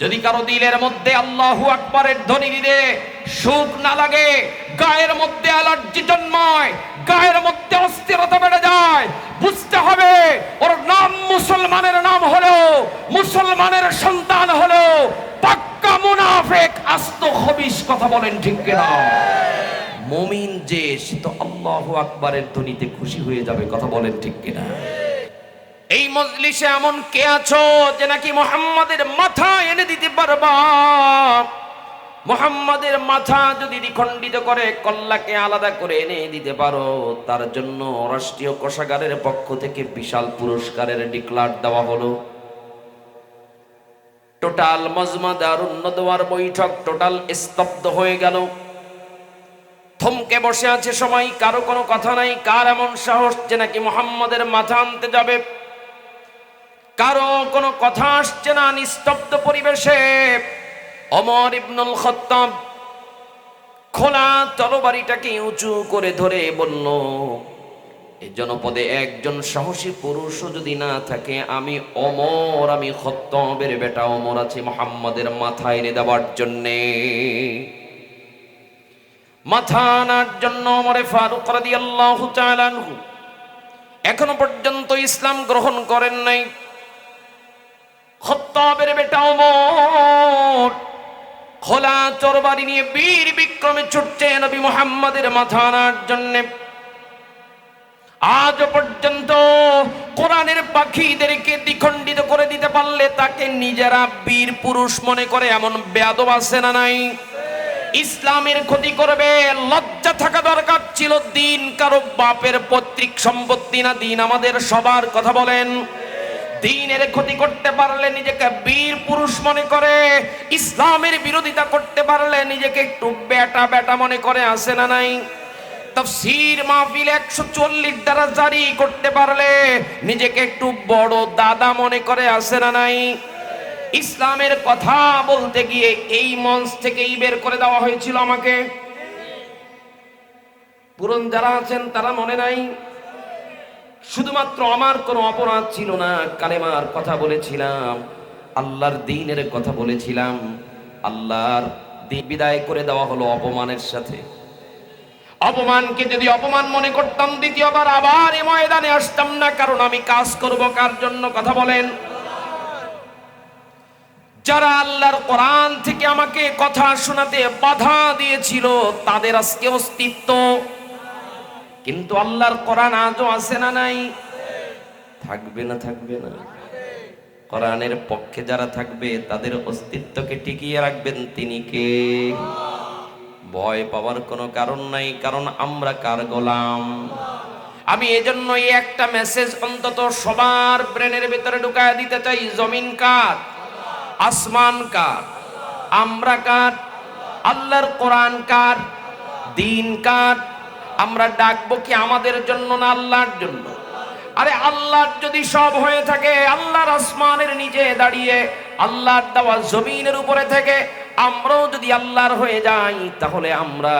যদি কারও দিলের মধ্যে আল্লাহু আকবরের ধ্বনি দিলে সুখ না লাগে, গায়ের মধ্যে অ্যালার্জি জন্মায়, গায়ের মধ্যে অস্থিরতা বেড়ে যায়, বুঝতে হবে ওর নাম মুসলমানের নাম হলো মুসলমানের সন্তান হলো পাক্কা মুনাফেক আস্ত হবিস কথা বলেন ঠিক কিনা? মমিন যে, সে তো আল্লাহু আকবরের ধ্বনিতে খুশি হয়ে যাবে কথা বলেন ঠিক কিনা? এই মজলিসে এমন কে আছো যে নাকি মোহাম্মদের মাথা এনে দিতে পারবা? মোহাম্মদের মাথা যদি দ্বিখণ্ডিত করে, কল্লাকে আলাদা করে এনে দিতে পারো। তার জন্য রাষ্ট্রীয় কোষাগারের পক্ষ থেকে বিশাল পুরস্কারের ডিক্লার দেওয়া হলো। টোটাল মজমা দারুন্ন দেওয়ার বৈঠক টোটাল স্তব্ধ হয়ে গেল। থমকে বসে আছে সবাই, কারও কোনো কথা নাই, কার এমন সাহস যে নাকি মোহাম্মদের মাথা আনতে যাবে? কারও কোনো কথা আসছে না নিস্তব্ধ পরিবেশে। অমর ইবনুল খত্তাব খোলা তরবারিটাকে উঁচু করে ধরে বলল এই জনপদে একজন সাহসী পুরুষও যদি না থাকে, আমি অমর, আমি খত্তবের বেটা অমর আছি মোহাম্মদের মাথা এনে দেওয়ার জন্যে। মাথা আনার জন্য অমরে ফারুক রাদিয়াল্লাহু তাআলা এখনও পর্যন্ত ইসলাম গ্রহণ করেন নাই। খত্তাবের বেটা ওমর। খোলা চরবারি নিয়ে বীর বিক্রমে ছুটছে নবী মুহাম্মাদের মাথা আনার জন্যে। আজ পর্যন্ত কোরআনের পাখিদেরকে দ্বিখণ্ডিত করে দিতে পারলে তাকে নিজেরা বীর পুরুষ মনে করে এমন বেয়াদব আছে না নাই? ইসলামের ক্ষতি করবে, লজ্জা থাকা দরকার ছিল দিন, কারও বাপের পৈতৃক সম্পত্তি না, দিন আমাদের সবার কথা বলেন। দিনের ক্ষতি করতে পারলে নিজেকে বীর পুরুষ মনে করে, ইসলামের বিরোধিতা করতে পারলে নিজেকে একটু বেটা বেটা মনে করে আসে না নাই? তফসির মাহফিল একশো চল্লিশ দ্বারা জারি করতে পারলে নিজেকে একটু বড় দাদা মনে করে আসে না নাই? ইসলামের কথা বলতে গিয়ে এই মঞ্চ থেকেই বের করে দেওয়া হয়েছিল আমাকে। পুরন যারা আছেন তারা মনে নাই? শুধুমাত্র আমার কোনো অপরাধ ছিল না, কালেমার কথা বলেছিলাম, আল্লাহর দিনের কথা বলেছিলাম, আল্লাহর দিন বিদায় করে দেওয়া হলো অপমানের সাথে। অপমানকে যদি অপমান মনে করতাম, দ্বিতীয়বার আবার এ ময়দানে আসতাম না, কারণ আমি কাজ করব কার জন্য কথা বলেন। যারা আল্লাহর কোরআন থেকে আমাকে কথা শোনাতে বাধা দিয়েছিল, তাদের আজকে অস্তিত্ব। কিন্তু আল্লাহর কোরআন আজও আছে না নাই? থাকবে না থাকবে না। কোরআনের পক্ষে যারা থাকবে, তাদের অস্তিত্বকে টিকিয়ে রাখবেন তিনি কে? ভয় পাওয়ার কোনো কারণ নাই, কারণ আমরা কার গোলাম? আমি এজন্য এই একটা মেসেজ অন্তত সবার ব্রেনের ভিতরে ঢুকায় দিতে চাই, জমিন কার? আসমান কার? আমরা কার? আল্লাহর কোরআন কার? দিন কার? আমরা ডাকবো কি আমাদের জন্য না আল্লাহর জন্য? আরে আল্লাহর যদি সব হয়ে থাকে, আল্লাহর আসমানের নিচে দাঁড়িয়ে আল্লাহর দেওয়া জমিনের উপরে থেকে আমরাও যদি আল্লাহর হয়ে যাই, তাহলে আমরা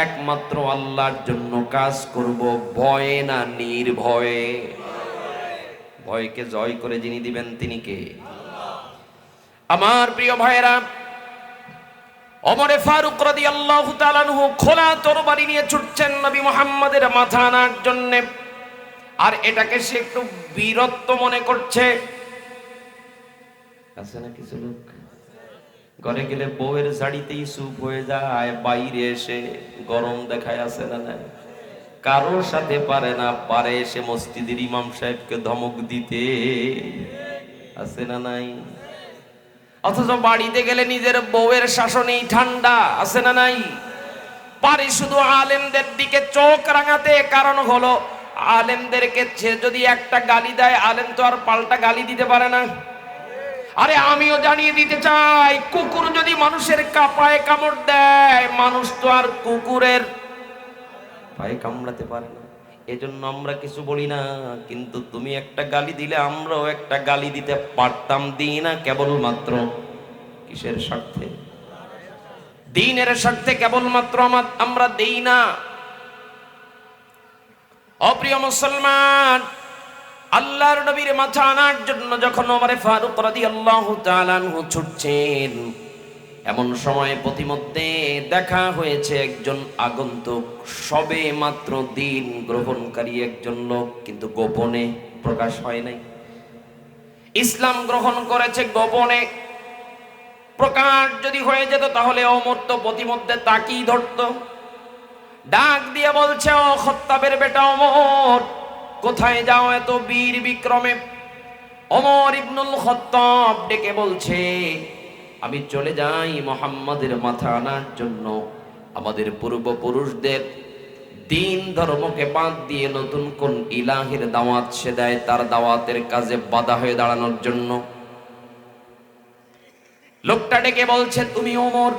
একমাত্র আল্লাহর জন্য কাজ করব ভয়ে না নির্ভয়ে। ভয়কে জয় করে যিনি দিবেন তিনি কে? আমার প্রিয় ভাইয়েরা অমরে ফারুক রাদি আল্লাহ তালানহু খোলা তরবারি নিয়ে ছুটছেন নবী মোহাম্মদের মাথা আনার জন্যে। আর এটাকে সে একটু বীরত্ব মনে করছে। আছে না কিছু লোক ঘরে গেলে বউয়ের শাড়িতেই সুপ হয়ে যায়, বাইরে এসে গরম দেখায় আছে না না কারোর সাথে পারে না, পারে এসে মসজিদের ইমাম সাহেবকে ধমক দিতে। আছে না নাই? অথচ বাড়িতে গেলে নিজের বউয়ের শাসনেই ঠান্ডা, আছে না নাই? পারি শুধু আলেমদের দিকে চোখ রাঙাতে, কারণ হলো আলেমদেরকে সে যদি একটা গালি দেয়, আলেম তো আর পাল্টা গালি দিতে পারে না। আরে আমিও জানিয়ে দিতে চাই, কুকুর যদি মানুষের কাপায় কামড় দেয়, মানুষ তো আর কুকুরের পায়ে কামড়াতে পারে না। এজন্য আমরা কিছু বলি না, কিন্তু তুমি একটা গালি দিলে আমরাও একটা গালি দিতে পারতাম, দিই না কেবলমাত্র কিসের স্বার্থে? দিনের স্বার্থে কেবলমাত্র আমার, আমরা দেই না। অপ্রিয় মুসলমান, আল্লাহর নবীর মাথা আনার জন্য যখন ওমরে ফারুক রাদিয়াল্লাহু তাআলা ছুটছেন এমন সময় প্রতিমধ্যে দেখা হয়েছে একজন আগন্তুক, সবে মাত্র দিন গ্রহণকারী একজন লোক, কিন্তু গোপনে প্রকাশ হয় নাই। ইসলাম গ্রহণ করেছে গোপনে। প্রকাশ যদি হয়ে যেত তাহলে অমর তো প্রতিমধ্যে তাকিয়ে ধরতো। ডাক দিয়ে বলছে, ও খত্তাবের বেটা অমর, কোথায় যাও এত বীর বিক্রমে? অমর ইবনুল খত্তাব ডেকে বলছে আমি চলে যাই মোহাম্মদের মাথা আনার জন্য। আমাদের পূর্বপুরুষদের দিন ধর্মকে বাদ দিয়ে নতুন কোন ইলাহের দাওয়াত সে দেয় তার দাওয়াতের কাজে বাধা হয়ে দাঁড়ানোর জন্য। লোকটা ডেকে বলছে, তুমি ওমর,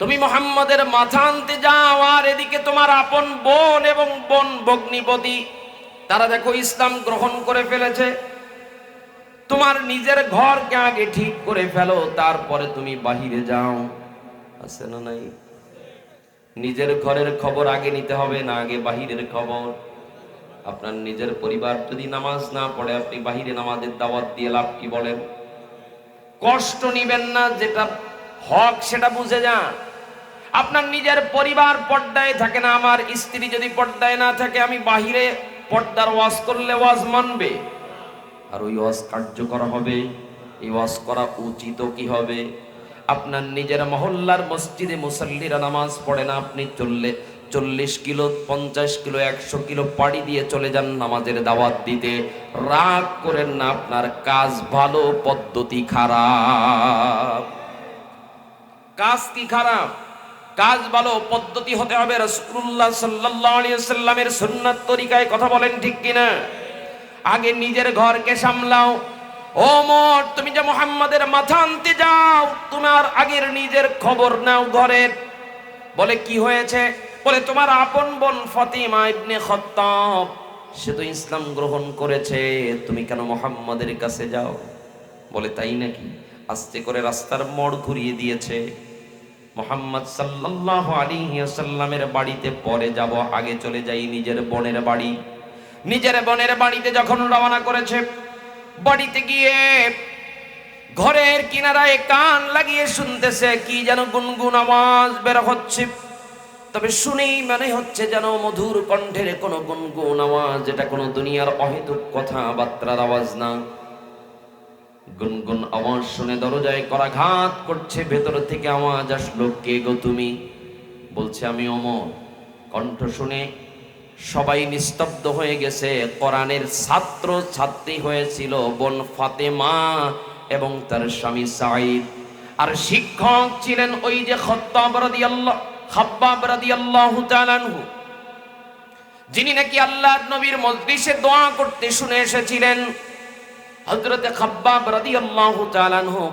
তুমি মোহাম্মদের মাথা আনতে যাও আর এদিকে তোমার আপন বোন এবং বোন ভগ্নিপতি। তারা দেখো ইসলাম গ্রহণ করে ফেলেছে। তোমার নিজের ঘরকে আগে ঠিক করে ফেলো, তারপরে তুমি বাহিরে যাও। আছে না নাই? নিজের ঘরের খবর আগে নিতে হবে, না আগে বাহিরের খবর। আপনার নিজের পরিবার যদি নামাজ না পড়ে, আপনি বাহিরে নামাজের দাওয়াত দিয়ে লাভ কি বলেন? কষ্ট নিবেন না, যেটা হক সেটা বুঝে যান। আপনার নিজের পরিবার পর্দায় থাকে না, আমার স্ত্রী যদি পর্দায় না থাকে, আমি বাহিরে পর্দার ওয়াজ করলে ওয়াজ মানবে। আর ওই ওয়াজ কার্যকর হবে। এই ওয়াজ করা উচিত কি হবে? আপনার নিজের মহল্লার মসজিদে মুসল্লিরা নামাজ পড়ে না, আপনি চললে, চল্লিশ কিলো, পঞ্চাশ কিলো, একশো কিলো পাড়ি দিয়ে চলে যান নামাজের দাওয়াত দিতে। রাগ করেন না আপনার কাজ ভালো, পদ্ধতি খারাপ। কাজ কি খারাপ? কাজ ভালো, পদ্ধতি হতে হবে। রাসূলুল্লাহ সাল্লাল্লাহু আলাইহি সাল্লামের সুন্নাত তরিকায় কথা বলেন ঠিক কিনা? আগে নিজের ঘরকে সামলাও। ও মোট তুমি যে মোহাম্মদের মাথা আনতে যাও, তোমার আগের নিজের খবর নাও ঘরের বলে, কি হয়েছে? বলে, তোমার আপন বোন ফাতিমা ইবনে খত্তাব, সে তো ইসলাম গ্রহণ করেছে, তুমি কেন মোহাম্মদের কাছে যাও? বলে, তাই নাকি? আস্তে করে রাস্তার মোড় ঘুরিয়ে দিয়েছে। মোহাম্মদ সাল্লাল্লাহু আলাইহি ওয়াসাল্লামের বাড়িতে পরে যাব, আগে চলে যাই নিজের বোনের বাড়ি। নিজের বোনের বাড়িতে যখন রওনা করেছে, বাড়িতে গিয়ে ঘরের কিনারায় কান লাগিয়ে শুনতেছে, কি যেন গুনগুন আওয়াজ বের হচ্ছে। তবে শুনেই মনে হচ্ছে যেন মধুর কণ্ঠের কোনো গুনগুন আওয়াজ যেটা কোনো দুনিয়ার অহেতুক কথাবার্তার আওয়াজ না। গুনগুন আওয়াজ শুনে দরজায় করাঘাত করছে, ভেতর থেকে আওয়াজ আসলো, কে গো তুমি? বলছে, আমি অমর। কণ্ঠ শুনে সবাই নিস্তব্ধ হয়ে গেছে। কোরআনের ছাত্র ছাত্রী হয়েছিল বোন ফাতেমা এবং তার স্বামী সাইদ আর শিক্ষক ছিলেন ওই যে যিনি নাকি আল্লাহর নবীর মজলিসে দোয়া করতে শুনে এসেছিলেন। হযরতে খাব্বাব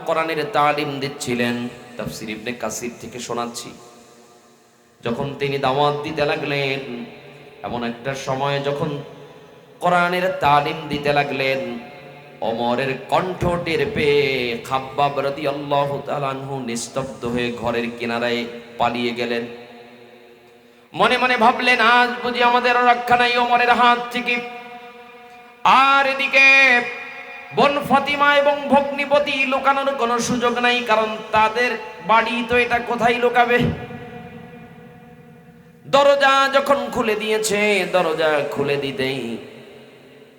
কোরআনের তালিম দিচ্ছিলেন। তাফসীর ইবনে কাসির থেকে শোনাচ্ছি। যখন তিনি দাওয়াত দিতে লাগলেন এমন একটা সময় যখন কোরআনের তালিম দিতে লাগলেন, অমরের কণ্ঠ টের পেয়ে খাব্বাব রাদিয়াল্লাহু আল্লাহ আনহু নিস্তব্ধ হয়ে ঘরের কিনারায় পালিয়ে গেলেন। মনে মনে ভাবলেন, আজ বুঝি আমাদের রক্ষা নাই অমরের হাত থেকে। আর এদিকে বোন ফাতিমা এবং ভগ্নিপতি লুকানোর কোনো সুযোগ নাই, কারণ তাদের বাড়ি তো এটা কোথায় লুকাবে? দরজা যখন খুলে দিয়েছে, দরজা খুলে দিতেই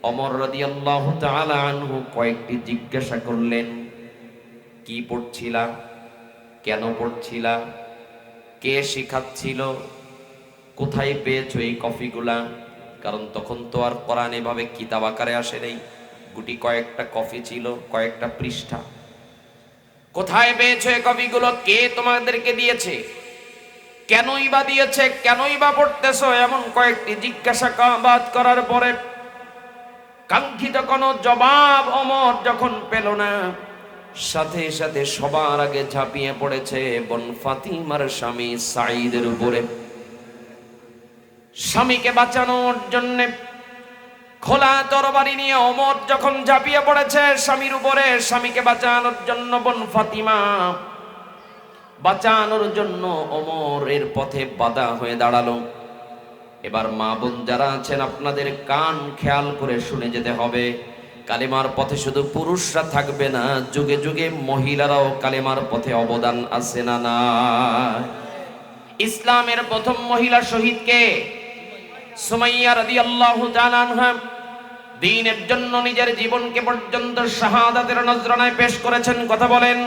অমর রাদিয়াল্লাহু তাআলা আনহু কয়েকটি জিজ্ঞাসা করলেন, কি পড়ছিলা? কেন পড়ছিলা? কে শিখাচ্ছিল? কোথায় পেয়েছ এই কফিগুলা? কারণ তখন তো আর কোরআন এভাবে কিতাব আকারে আসে নাই। গুটি কয়েকটা কফি ছিল, কয়েকটা পৃষ্ঠা। কোথায় পেয়েছ এই কফিগুলো? কে তোমাদেরকে দিয়েছে? কেনই বা দিয়েছে, কেনই বা পড়তেছো? এমন কয়েকটি জিজ্ঞাসা জিজ্ঞাসাবাদ করার পরে কাঙ্ক্ষিত কোনো জবাব অমর যখন পেল না, সাথে সাথে সবার আগে ঝাঁপিয়ে পড়েছে বন ফাতিমার স্বামী সাইদের উপরে। স্বামীকে বাঁচানোর জন্যে খোলা তরবারি নিয়ে অমর যখন ঝাঁপিয়ে পড়েছে স্বামীর উপরে, স্বামীকে বাঁচানোর জন্য বোন ফাতিমা বাঁচানোর জন্য অমরের পথে বাধা হয়ে দাঁড়াল। এবার মা বোন যারা আছেন, আপনাদের কান খেয়াল করে শুনে যেতে হবে। কালেমার পথে শুধু পুরুষরা থাকবে না, যুগে যুগে মহিলারাও কালেমার পথে অবদান আছে না না ইসলামের প্রথম মহিলা শহীদকে সুমাইয়া রাদিয়াল্লাহু তাআলা আনহা। দ্বীনের জন্য নিজের জীবনকে পর্যন্ত শাহাদাতের নজরানায় পেশ করেছেন, কথা বলেন।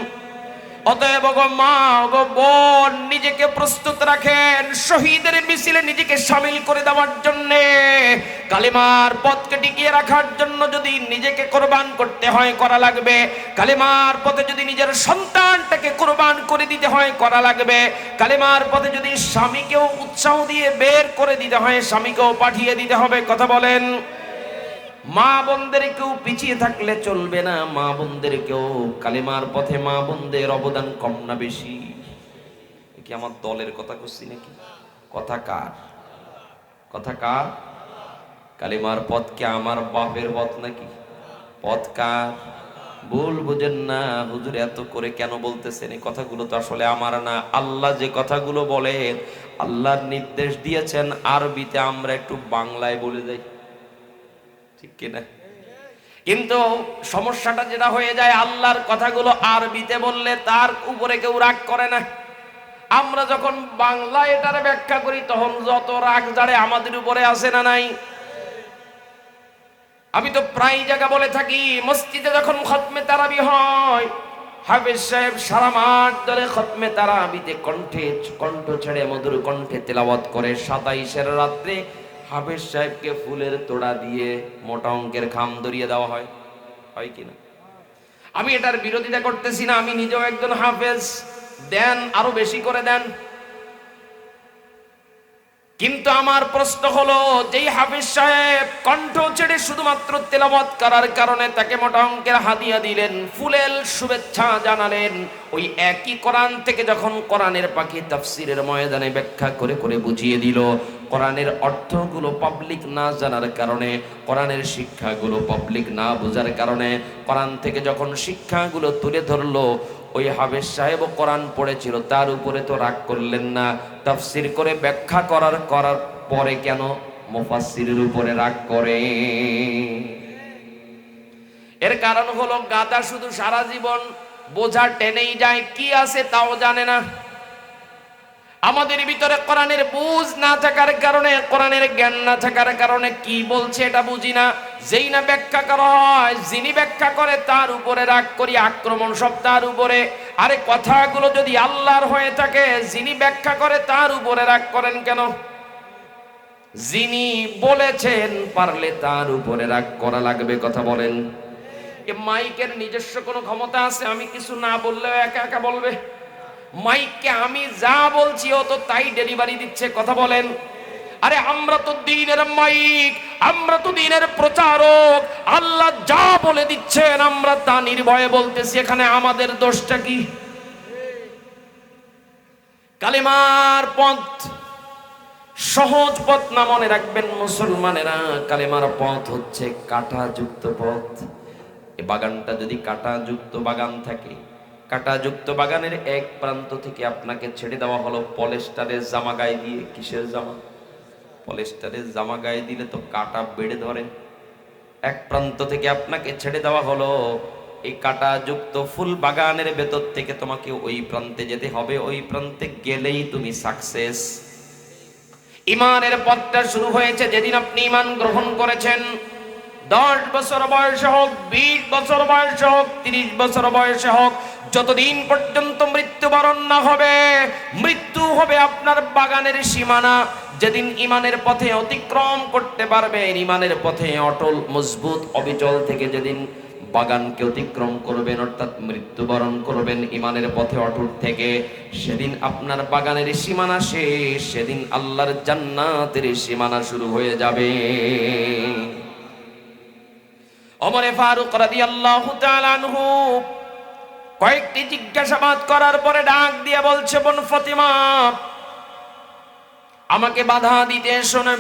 অতএব গো মা, গো বোন, নিজেকে প্রস্তুত রাখেন। শহীদের মিছিলে নিজেকে সামিল করে দেওয়ার জন্য, কালিমার পথকে টিকিয়ে রাখার জন্য যদি নিজেকে কোরবান করতে হয়, করা লাগবে। কালিমার পথে যদি নিজের সন্তানটাকে কোরবান করে দিতে হয়, করা লাগবে। কালিমার পথে যদি স্বামীকেও উৎসাহ দিয়ে বের করে দিতে হয়, স্বামীকেও পাঠিয়ে দিতে হবে, কথা বলেন। মা বোনদের কেউ পিছিয়ে থাকলে চলবে না, মা বোনদের কেউ কালিমার পথে মা বোনদের অবদান কম না বেশি। কি আমার দলের কথা করছি নাকি? কথা কার? কথা কার? কালিমার পথ কি আমার বাপের পথ নাকি? পথ কার? ভুল বুঝেন না, হুজুর এত করে কেন বলতেছেন? এই কথাগুলো তো আসলে আমার না। আল্লাহ যে কথাগুলো বলেন, আল্লাহর নির্দেশ দিয়েছেন, আরবিতে আমরা একটু বাংলায় বলে যাই। ঠিক কিনা? কিন্তু সমস্যাটা যেটা হয়ে যায়, আল্লাহর কথাগুলো আরবিতে বললে তার উপরে কেউ রাগ করে না। আমরা যখন বাংলা এটার ব্যাখ্যা করি, তখন যত রাগ জাড়ে আমাদের উপরে আসে না নাই। আমি তো প্রায় জায়গা বলে থাকি, মসজিদে যখন খতমে তারাবি হয়, হাফেজ সাহেব সারা মাঠ ধরে খতমে তারাবিতে কণ্ঠে, কণ্ঠ ছেড়ে মধুর কণ্ঠে তেলাওয়াত করে সাতাইশের রাত্রে হাফেজ সাহেবকে ফুলের তোড়া দিয়ে মোটা অঙ্কের খাম ধরিয়ে দেওয়া হয়। হয় কিনা আমি এটার বিরোধিতা করতেছি না, আমি নিজেও একজন হাফেজ। দেন, আরও বেশি করে দেন। কিন্তু আমার প্রশ্ন হলো, যেই হাফিজ সাহেব কণ্ঠ ছেড়ে শুধুমাত্র তেলাওয়াত করার কারণে তাকে মোটা অঙ্কের হাদিয়া দিলেন, ফুলেল শুভেচ্ছা জানালেন, ওই একই কোরআন থেকে যখন কোরআনের পাখি তাফসিরের ময়দানে ব্যাখ্যা করে করে বুঝিয়ে দিল কোরআনের অর্থগুলো পাবলিক না জানার কারণে, কোরআনের শিক্ষাগুলো পাবলিক না বোঝার কারণে, কোরআন থেকে যখন শিক্ষাগুলো তুলে ধরলো, ওই হাবেশ সাহেব কোরআন পড়েছিল, তার উপরে তো রাগ করলেন না। তাফসির করে ব্যাখ্যা করার করার পরে কেন মুফাসসিরের উপরে রাগ করে? এর কারণ হলো গাদা শুধু সারা জীবন বোঝা টেনেই যায়, কি আছে তাও জানে না। আমাদের ভিতরে কোরআনের বুঝ না থাকার কারণে, কোরআনের জ্ঞান না থাকার কারণে কি বলছে এটা বুঝি না। যেই না ব্যাখ্যা করা হয়, যিনি ব্যাখ্যা করে তার উপরে রাগ করি, আক্রমণ সব তার উপরে। আরে কথাগুলো যদি আল্লাহর হয়ে থাকে, যিনি ব্যাখ্যা করে তার উপরে রাগ করেন কেন? যিনি বলেছেন, পারলে তার উপরে রাগ করা লাগবে, কথা বলেন। মাইকের নিজস্ব কোনো ক্ষমতা আছে? আমি কিছু না বললেও একা একা বলবে? মাইককে আমি যা বলছি ও তো তাই ডেলিভারি দিচ্ছে, কথা বলেন। আরে আমরা তো দিনের মাইক আমরা তো দিনের প্রচারক, আল্লাহ যা বলে দিচ্ছেন, আমরা তা নির্ভয়ে বলতেছি, এখানে আমাদের দোষটা কি? কালেমার পথ, সহজ পথ না মনে রাখবেন মুসলমানেরা, কালেমার পথ হচ্ছে কাঁটাযুক্ত পথ। এই বাগানটা যদি কাঁটাযুক্ত বাগান থাকে কাঁটাযুক্ত বাগানের এক প্রান্ত থেকে আপনাকে ছেড়ে দেওয়া হলো পলেস্টারের জামা গায়ে দিয়ে। কিসের জামা? পলেস্টারের জামা গায়ে দিলে তো কাঁটা বেড়ে ধরে। এক প্রান্ত থেকে আপনাকে ছেড়ে দেওয়া হলো এই কাঁটাযুক্ত ফুল বাগানের ভেতর থেকে তোমাকে ওই প্রান্তে যেতে হবে। ওই প্রান্তে গেলেই তুমি সাকসেস ইমানের পথটা শুরু হয়েছে যেদিন আপনি ইমান গ্রহণ করেছেন। দশ বছর বয়সে হোক, বিশ বছর বয়সে হোক, তিরিশ বছর বয়সে হোক যতদিন পর্যন্ত মৃত্যুবরণ না হবে, মৃত্যু হবে আপনার বাগানের সীমানা। যেদিন ইমানের পথে অতিক্রম করতে পারবেন ইমানের পথে অটল, মজবুত, অবিচল থেকে যেদিন বাগানকে অতিক্রম করবেন, অর্থাৎ মৃত্যুবরণ করবেন, ইমানের পথে অটুট থেকে, সেদিন আপনার বাগানের সীমানা শেষ, সেদিন আল্লাহর জান্নাতের সীমানা শুরু হয়ে যাবে। অমরে ফারুক রাদিয়াল্লাহু তাআলা আনহু কয়েকটি জিজ্ঞাসাবাদ করার পরে ডাক দিয়ে বলছে, বোন ফতিমা, আমাকে বাধা দিতে শোনে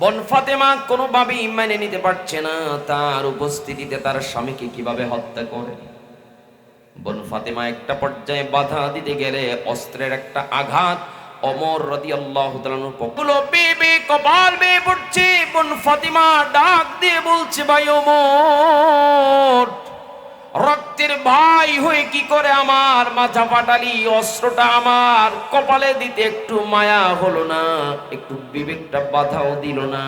বোন ফাতেমা কোনোভাবেই মেনে নিতে পারছে না। তার উপস্থিতিতে তার স্বামীকে কীভাবে হত্যা করে? বোন ফাতেমা একটা পর্যায়ে বাধা দিতে গেলে অস্ত্রের একটা আঘাত। অমর রাদিয়াল্লাহু তাআলার পকলো বেবে কপাল বে পড়ছে। বোন ফাতিমা ডাক দিয়ে বলছে, ভাই ওমর রক্তের ভাই হয়ে কি করে আমার মাথা ফাটালি? অস্ত্রটা আমার কপালে দিতে একটু মায়া হলো না, একটু বিবেকটা বাধাও দিল না।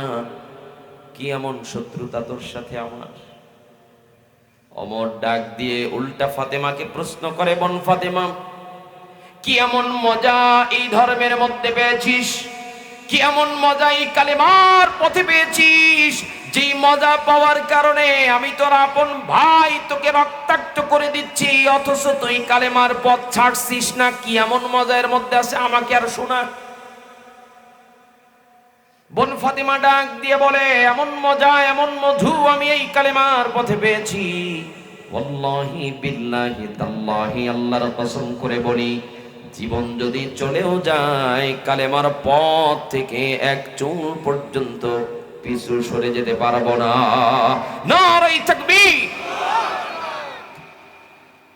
কি এমন শত্রুতা তোর সাথে আমার? অমর ডাক দিয়ে উল্টা ফাতেমাকে প্রশ্ন করে, বন ফাতেমা, কি এমন মজা এই ধর্মের মধ্যে পেয়েছিস? কি এমন মজা এই কালেমার পথে পেয়েছিস, যেই মজা পাওয়ার কারণে আমি তোর আপন ভাই তোকে রক্তাক্ত করে দিচ্ছি, অথচ তুই কালেমার পথ ছাড়ছিস না, কি এমন মজা এর মধ্যে আছে আমাকে আর শোনা? বোন ফাতিমা ডাক দিয়ে বলে, এমন মজা, এমন মধু আমি এই কালেমার পথে পেয়েছি। ওয়াল্লাহি বিল্লাহি তাল্লাহি, আল্লাহর কসম করে বলি জীবন যদি চলেও যায়, কালেমার পথ থেকে এক চুল পর্যন্ত পিছু সরে যেতে পারব না। তাকবীর।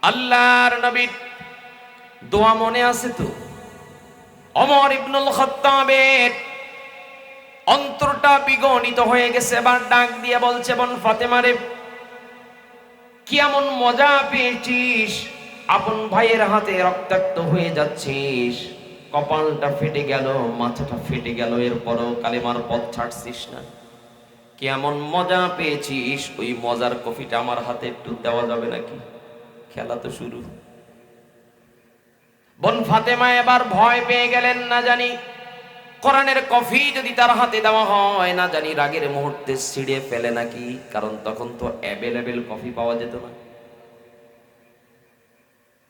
আল্লাহর নবীর দোয়া মনে আছে তো? অমর ইবনুল খাত্তাবের অন্তরটা বিগণিত হয়ে গেছে, এবার ডাক দিয়ে বলছে, বোন ফাতেমারে, কি এমন মজা পেয়েছিস? আপন ভাইয়ের হাতে রক্তাক্ত হয়ে যাচ্ছিস। কপালটা ফেটে গেল, মাথাটা ফেটে গেল, এরপরও কালেমার পথ ছাড়ছিস না। কি এমন মজা পেয়েছিস? ওই মজার কফিটা আমার হাতে একটু দেওয়া যাবে নাকি? খেলা তো শুরু। বোন ফাতেমা এবার ভয় পেয়ে গেলেন, না জানি কোরআনের কফি যদি তার হাতে দেওয়া হয়, না জানি রাগের মুহূর্তে ছিঁড়ে ফেলে নাকি, কারণ তখন তো অ্যাভেলেবেল কফি পাওয়া যেত না।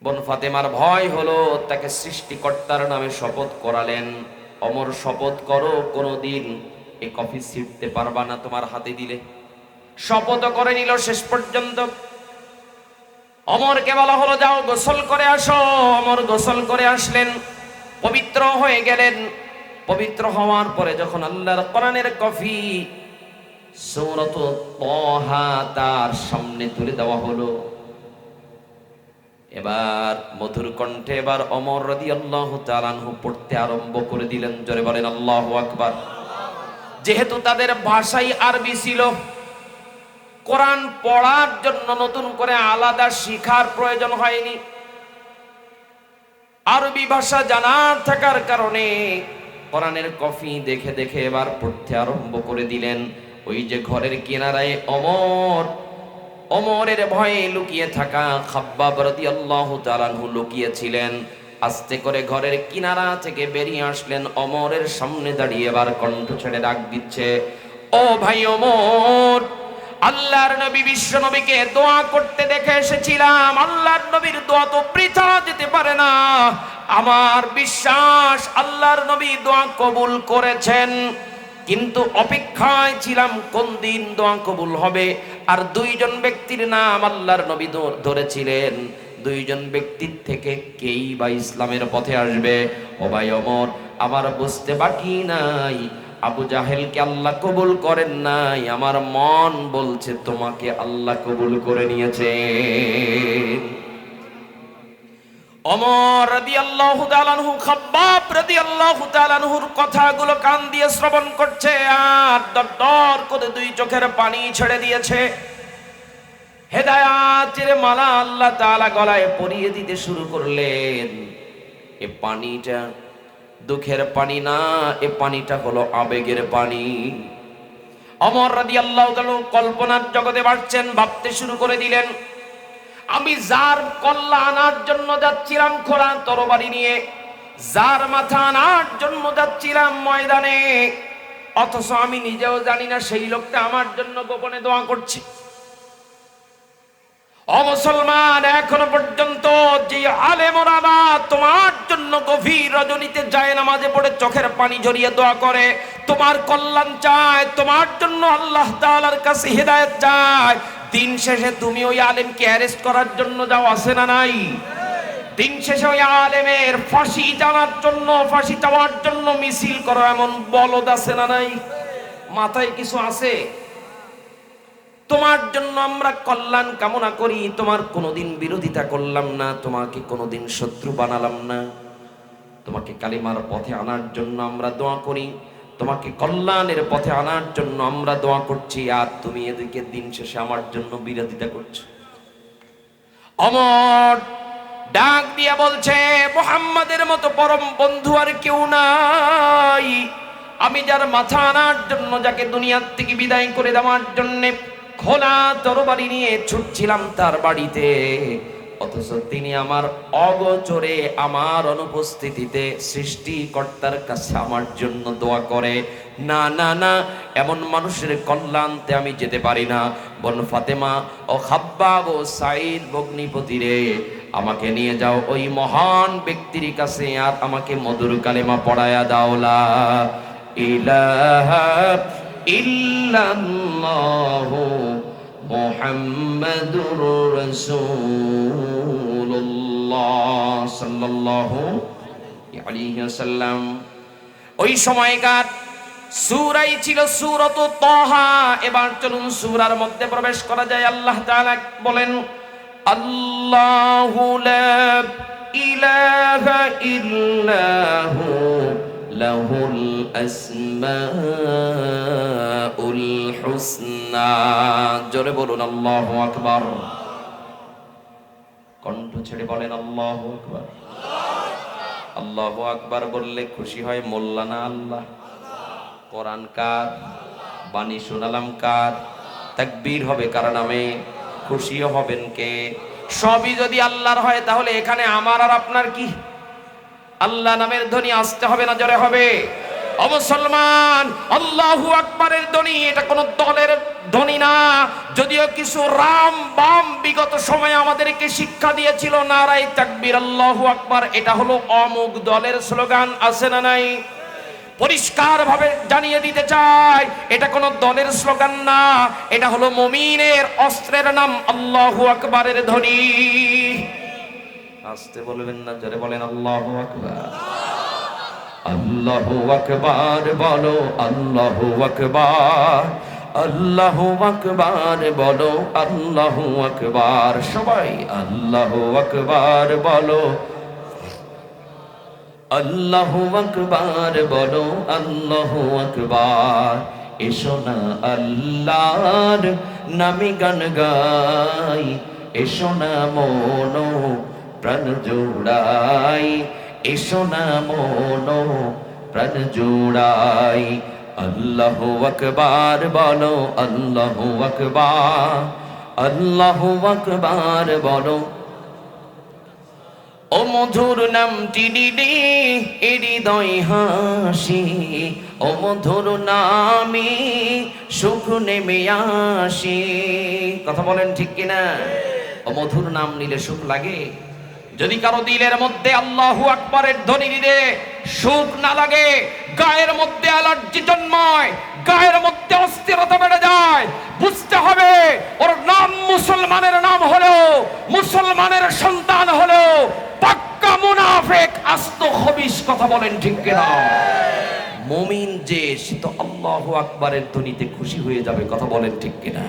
বোন ফাতেমার ভয় হলো, তাকে সৃষ্টিকর্তার নামে শপথ করালেন। অমর শপথ করো, কোনোদিন এ কফি ছিঁড়তে পারবা না তোমার হাতে দিলে। শপথ করে নিল শেষ পর্যন্ত। অমরকে বলা হলো, যাও গোসল করে আসো। অমর গোসল করে আসলেন, পবিত্র হয়ে গেলেন। পবিত্র হওয়ার পরে যখন আল্লাহর কোরআনের কফি সৌরত তার সামনে তুলে দেওয়া হলো এবার মধুর কণ্ঠে এবার অমর রদি আল্লাহ তালানহু পড়তে আরম্ভ করে দিলেন, জোরে বলেন, আল্লাহ আকবার। যেহেতু তাদের ভাষাই আরবি ছিল, কোরআন পড়ার জন্য নতুন করে আলাদা শিখার প্রয়োজন হয়নি। আরবি ভাষা জানার থাকার কারণে কোরআনের কফি দেখে দেখে এবার পড়তে আরম্ভ করে দিলেন। ওই যে ঘরের কিনারায় অমর অমরের ভয়ে লুকিয়ে থাকা খাব্বাব রাদিয়াল্লাহু তাআলাহু লুকিয়েছিলেন। আস্তে করে ঘরের কিনারা থেকে বেরিয়ে আসলেন। অমরের সামনে দাঁড়িয়ে এবার কণ্ঠ ছেড়ে ডাক দিচ্ছে, ও ভাই অমর, আল্লাহর নবী বিশ্ব নবীকে দোয়া করতে দেখে এসেছিলাম। আল্লাহর নবীর দোয়া তো বৃথা যেতে পারে না। আমার বিশ্বাস, আল্লাহর নবী দোয়া কবুল করেছেন। কিন্তু অপেক্ষায় ছিলাম কোন দিন দোয়া কবুল হবে। আর দুইজন ব্যক্তির নাম আল্লাহর নবী ধরেছিলেন। দুইজন ব্যক্তির থেকে কেই বা ইসলামের পথে আসবে? ও ভাই অমর, আমার বুঝতে বাকি নাই। আবু জাহেলকে আল্লাহ কবুল করেন নাই। আমার মন বলছে, তোমাকে আল্লাহ কবুল করে নিয়েছে অমর রাদিয়াল্লাহু তাআলাহু খাব্বাব রাদিয়াল্লাহু তাআলাহুর কথাগুলো কান দিয়ে শ্রবণ করছে আর দর করে দুই চোখের পানি ছেড়ে দিয়েছে। হেদায়াতের মালা আল্লাহ তাআলা গলায় পরিয়ে দিতে শুরু করলেন। এ পানিটা দুঃখের পানি না, এ পানিটা হলো আবেগের পানি। অমর রাদিয়াল্লাহু তাআলা কল্পনার জগতে বাড়ছেন, ভাবতে শুরু করে দিলেন আমি যার কল্লা আনার জন্য যাচ্ছিলাম খোলা তরবারি নিয়ে, যার মাথা আনার জন্য যাচ্ছিলাম ময়দানে, অথচ আমি নিজেও জানি না সেই লোকটা আমার জন্য গোপনে দোয়া করছে। অমুসলমান এখনও পর্যন্ত যে আলেমরাবা তোমার জন্য গভীর রজনীতে যায় নামাজে পড়ে চোখের পানি ঝরিয়ে দোয়া করে, তোমার কল্যাণ চায়, তোমার জন্য আল্লাহ তাআলার কাছে হেদায়েত চায় দিন শেষে তুমি ওই আলেমকে অ্যারেস্ট করার জন্য যাও আসে না নাই? দিন শেষে ওই আলেমের ফাঁসি জানার জন্য, ফাঁসি চাওয়ার জন্য মিছিল করো, এমন বলদ আছে না নাই? মাথায় কিছু আছে? তোমার জন্য আমরা কল্যাণ কামনা করি, তোমার কোনোদিন বিরোধিতা করলাম না, তোমাকে কোনোদিন শত্রু বানালাম না। তোমাকে কালিমার পথে আনার জন্য আমরা দোয়া করি। তোমাকে কল্যাণের পথে আনার জন্য আমরা দোয়া করছি, আর তুমি এদিকে দিন শেষে আমার জন্য বিরোধিতা করছ। অমর ডাক দিয়া বলছে, মোহাম্মদের মতো পরম বন্ধু আর কেউ নাই। আমি যার মাথা আনার জন্য, যাকে দুনিয়ার থেকে বিদায় করে দেওয়ার জন্য খোলা তরবারি নিয়ে ছুটছিলাম তার বাড়িতে। অথচ তিনি আমার অগোচরে আমার অনুপস্থিতিতে সৃষ্টিকর্তার কাছে আমার জন্য দোয়া করে। না না না, এমন মানুষের কল্যাণতে আমি যেতে পারি না। বন ফাতেমা ও খাব্বাব ও সাইদ বগ্নিপতি রে, আমাকে নিয়ে যাও ওই মহান ব্যক্তির কাছে আর আমাকে মধুর কালেমা পড়ায়া দাওলা ইলাহা ইল্লাল্লাহু মুহাম্মাদুর রাসূলুল্লাহ সাল্লাল্লাহু আলাইহি ওয়াসাল্লাম। ওই সময়কার সুরাই ছিল সুরত তহা। এবার চলুন সুরার মধ্যে প্রবেশ করা যায়। আল্লাহ তাআলা বলেন, আল্লাহু লা ইলাহা ইল্লাহু লাহুল আসমাউল হুসনা। জোরে বলুন, আল্লাহু আকবার। কণ্ঠ ছেড়ে বলেন, আল্লাহু আকবার। আল্লাহু আকবার বললে খুশি হয় মোল্লা না আল্লাহ। কোরআন কার? বাণী শোনালাম কার? তাকবীর হবে কার নামে? খুশিও হবেন কে? সবই যদি আল্লাহর হয়, তাহলে এখানে আমার আর আপনার কি? আল্লাহ নামের ধ্বনি আসতে হবে না, জোরে হবে। ও মুসলমান, আল্লাহু আকবারের ধ্বনি, এটা কোন দলের ধ্বনি না। যদিও কিছু রাম বাম বিগত সময়ে আমাদেরকে শিক্ষা দিয়েছিল নারাই তাকবীর, আল্লাহু আকবার, এটা হলো অমুক দলের স্লোগান, আছে না নাই? পরিষ্কার ভাবে জানিয়ে দিতে চাই, এটা কোন দলের স্লোগান না, এটা হলো মমিনের অস্ত্রের নাম, আল্লাহু আকবারের ধ্বনি। আসতে বলবেন না, জোরে বলেন, আল্লাহু আল্লাহু আকবার বলো, আল্লাহ আকবার। আল্লাহ আকবার বলো, আল্লাহু আকবার। সবাই, আল্লাহু আকবার বলো। আল্লাহু আকবার বলো, আল্লাহু আকবার। এসো না আল্লাহর নামে গান গাই। এসো না মনো প্রাণ জোড়াই, এসো না মনো প্রাণ জোড়াই। আল্লাহু আকবার বলো, আল্লাহু আকবার আল্লাহু আকবার বলো। ও মধুর নামটি দিদি হৃদয় হাসি। ও মধুর নামে সুখ নেমে আসি। কথা বলেন ঠিক কিনা? ও মধুর নাম নিলে সুখ লাগে? যদি কারও দিলের মধ্যে আল্লাহু আকবরের ধ্বনি দিলে সুখ না লাগে, গায়ের মধ্যে অ্যালার্জি জন্মায়, গায়ের মধ্যে অস্থিরতা বেড়ে যায়, বুঝতে হবে ওর নাম মুসলমানের নাম হলো মুসলমানের সন্তান হলো পাক্কা মুনাফেক আস্ত খবিস কথা বলেন ঠিক কিনা? মুমিন যে, সে তো আল্লাহু আকবরের ধ্বনিতে খুশি হয়ে যাবে কথা বলেন ঠিক কিনা?